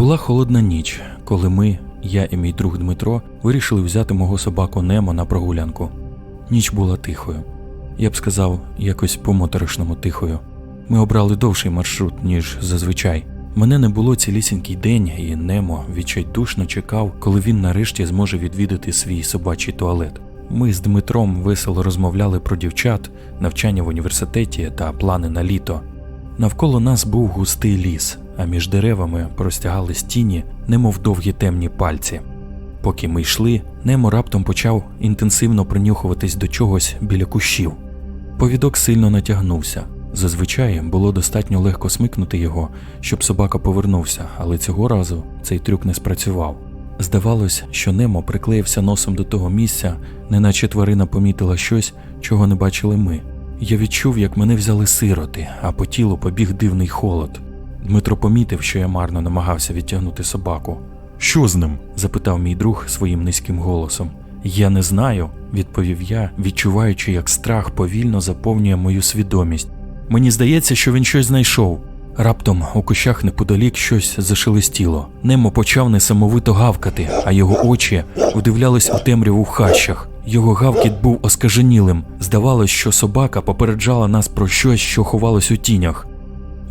Була холодна ніч, коли ми, я і мій друг Дмитро, вирішили взяти мого собаку Немо на прогулянку. Ніч була тихою. Я б сказав, якось по-моторошному тихою. Ми обрали довший маршрут, ніж зазвичай. Мене не було цілісінький день, і Немо відчайдушно чекав, коли він нарешті зможе відвідати свій собачий туалет. Ми з Дмитром весело розмовляли про дівчат, навчання в університеті та плани на літо. Навколо нас був густий ліс, а між деревами простягались тіні, немов довгі темні пальці. Поки ми йшли, Немо раптом почав інтенсивно принюхуватись до чогось біля кущів. Повідок сильно натягнувся. Зазвичай було достатньо легко смикнути його, щоб собака повернувся, але цього разу цей трюк не спрацював. Здавалось, що Немо приклеївся носом до того місця, неначе тварина помітила щось, чого не бачили ми. Я відчув, як мене взяли сироти, а по тілу побіг дивний холод. Дмитро помітив, що я марно намагався відтягнути собаку. Що з ним? запитав мій друг своїм низьким голосом. Я не знаю, відповів я, відчуваючи, як страх повільно заповнює мою свідомість. Мені здається, що він щось знайшов. Раптом у кущах неподалік щось зашелестіло. Немо почав несамовито гавкати, а його очі вдивлялись у темряву в хащах. Його гавкіт був оскаженілим. Здавалось, що собака попереджала нас про щось, що ховалось у тінях.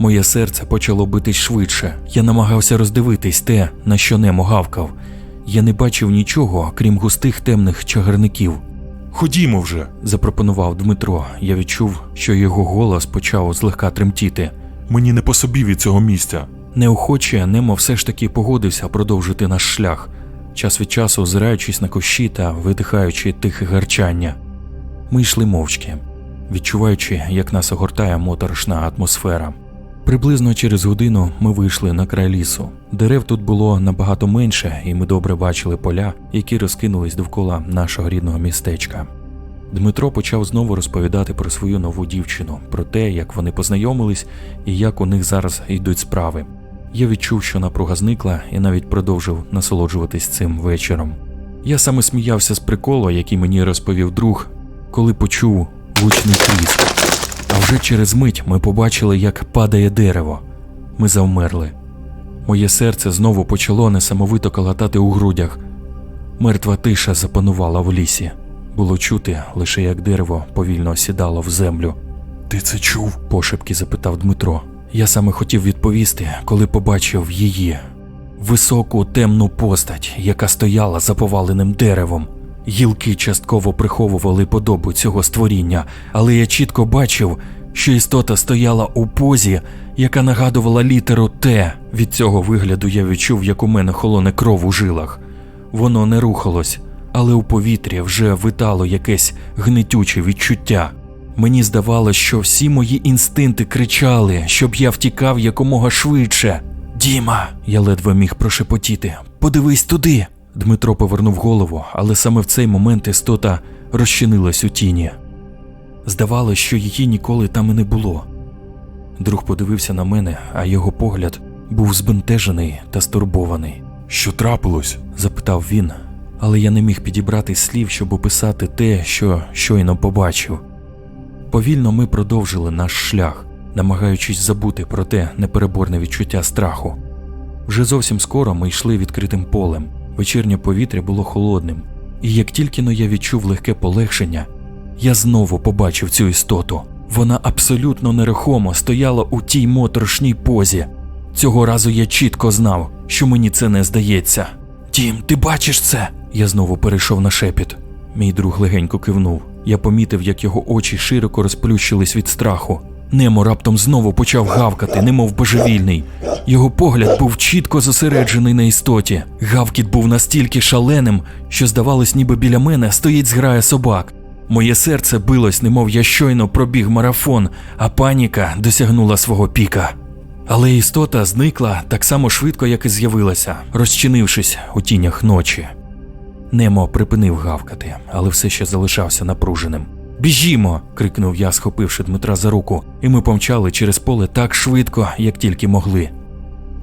Моє серце почало битись швидше. Я намагався роздивитись те, на що Немо гавкав. Я не бачив нічого, крім густих темних чагарників. Ходімо вже. Запропонував Дмитро. Я відчув, що його голос почав злегка тремтіти. Мені не по собі від цього місця. Неохоче Немо все ж таки погодився продовжити наш шлях, час від часу озираючись на кущі та видихаючи тихе гарчання. Ми йшли мовчки, відчуваючи, як нас огортає моторошна атмосфера. Приблизно через годину ми вийшли на край лісу. Дерев тут було набагато менше, і ми добре бачили поля, які розкинулись довкола нашого рідного містечка. Дмитро почав знову розповідати про свою нову дівчину, про те, як вони познайомились і як у них зараз йдуть справи. Я відчув, що напруга зникла, і навіть продовжив насолоджуватись цим вечором. Я саме сміявся з приколу, який мені розповів друг, коли почув гучний тріск. Вже через мить ми побачили, як падає дерево. Ми завмерли. Моє серце знову почало несамовито калатати у грудях. Мертва тиша запанувала в лісі. Було чути лише як дерево повільно осідало в землю. Ти це чув? Пошепки запитав Дмитро. Я саме хотів відповісти, коли побачив її високу темну постать, яка стояла за поваленим деревом. Гілки частково приховували подобу цього створіння, але я чітко бачив, що істота стояла у позі, яка нагадувала літеру Т. Від цього вигляду я відчув, як у мене холоне кров у жилах. Воно не рухалось, але у повітрі вже витало якесь гнетюче відчуття. Мені здавалося, що всі мої інстинкти кричали, щоб я втікав якомога швидше. Діма, я ледве міг прошепотіти. Подивись туди. Дмитро повернув голову, але саме в цей момент істота розчинилась у тіні. Здавалося, що її ніколи там і не було. Друг подивився на мене, а його погляд був збентежений та стурбований. Що трапилось? запитав він, але я не міг підібрати слів, щоб описати те, що щойно побачив. Повільно ми продовжили наш шлях, намагаючись забути про те непереборне відчуття страху. Вже зовсім скоро ми йшли відкритим полем. Вечірнє повітря було холодним, і як тільки но я відчув легке полегшення, я знову побачив цю істоту. Вона абсолютно нерухомо стояла у тій моторошній позі. Цього разу я чітко знав, що мені це не здається. Дім, ти бачиш це? Я знову перейшов на шепіт. Мій друг легенько кивнув. Я помітив, як його очі широко розплющились від страху. Немо раптом знову почав гавкати, немов божевільний. Його погляд був чітко зосереджений на істоті. Гавкіт був настільки шаленим, що здавалось, ніби біля мене стоїть зграя собак. Моє серце билось, немов я щойно пробіг марафон, а паніка досягнула свого піка. Але істота зникла так само швидко, як і з'явилася, розчинившись у тінях ночі. Немо припинив гавкати, але все ще залишався напруженим. Біжімо. крикнув я, схопивши Дмитра за руку, і ми помчали через поле так швидко, як тільки могли.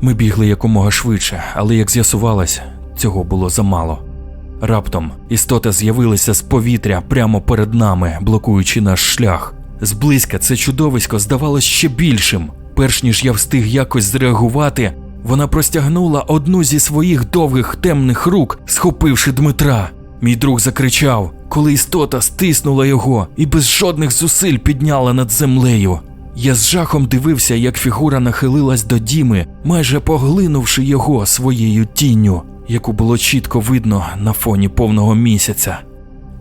Ми бігли якомога швидше, але як з'ясувалось, цього було замало. Раптом істота з'явилася з повітря прямо перед нами, блокуючи наш шлях. Зблизька це чудовисько здавалось ще більшим. Перш ніж я встиг якось зреагувати, Вона простягнула одну зі своїх довгих темних рук, схопивши Дмитра. Мій друг закричав, коли істота стиснула його і без жодних зусиль підняла над землею. Я з жахом дивився, як фігура нахилилась до Діми, майже поглинувши його своєю тінню, яку було чітко видно на фоні повного місяця.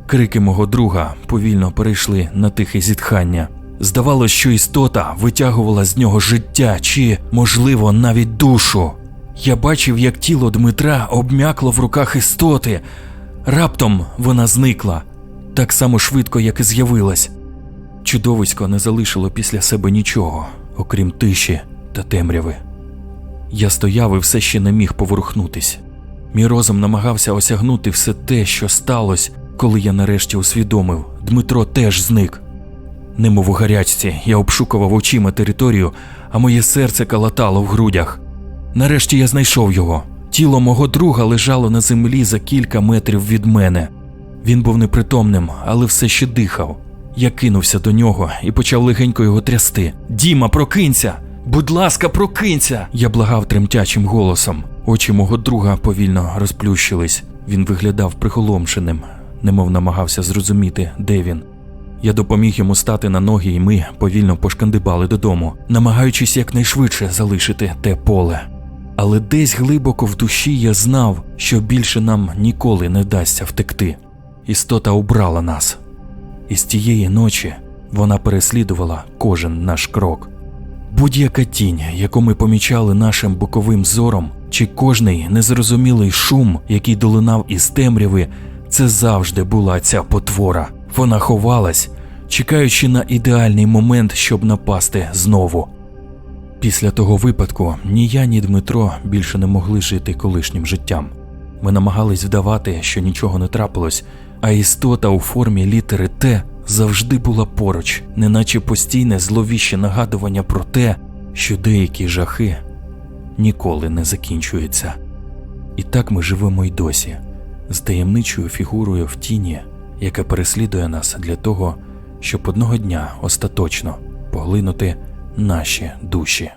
Крики мого друга повільно перейшли на тихе зітхання. Здавалось, що істота витягувала з нього життя чи, можливо, навіть душу. Я бачив, як тіло Дмитра обмякло в руках істоти. Раптом вона зникла так само швидко, як і з'явилась. Чудовисько не залишило після себе нічого, окрім тиші та темряви. Я стояв і все ще не міг поворухнутись. Мій розум намагався осягнути все те, що сталося, коли я нарешті усвідомив, Дмитро теж зник. Немов у гарячці, я обшукував очима територію, а моє серце калатало в грудях. Нарешті я знайшов його. Тіло мого друга лежало на землі за кілька метрів від мене. Він був непритомним, але все ще дихав. Я кинувся до нього і почав легенько його трясти. Діма, прокинься! Будь ласка, прокинься! Я благав тремтячим голосом. Очі мого друга повільно розплющились. Він виглядав приголомшеним, немов намагався зрозуміти, де він. Я допоміг йому стати на ноги, і ми повільно пошкандибали додому, намагаючись якнайшвидше залишити те поле. Але десь глибоко в душі я знав, що більше нам ніколи не вдасться втекти. Істота убрала нас. І з тієї ночі вона переслідувала кожен наш крок. Будь-яка тінь, яку ми помічали нашим боковим зором, чи кожний незрозумілий шум, який долинав із темряви, це завжди була ця потвора. Вона ховалась, чекаючи на ідеальний момент, щоб напасти знову. Після того випадку ні я, ні Дмитро більше не могли жити колишнім життям. Ми намагались вдавати, що нічого не трапилось, а істота у формі літери Т завжди була поруч, неначе постійне зловіще нагадування про те, що деякі жахи ніколи не закінчується. І так ми живемо й досі, з таємничою фігурою в тіні, яка переслідує нас для того, щоб одного дня остаточно поглинути наші душі.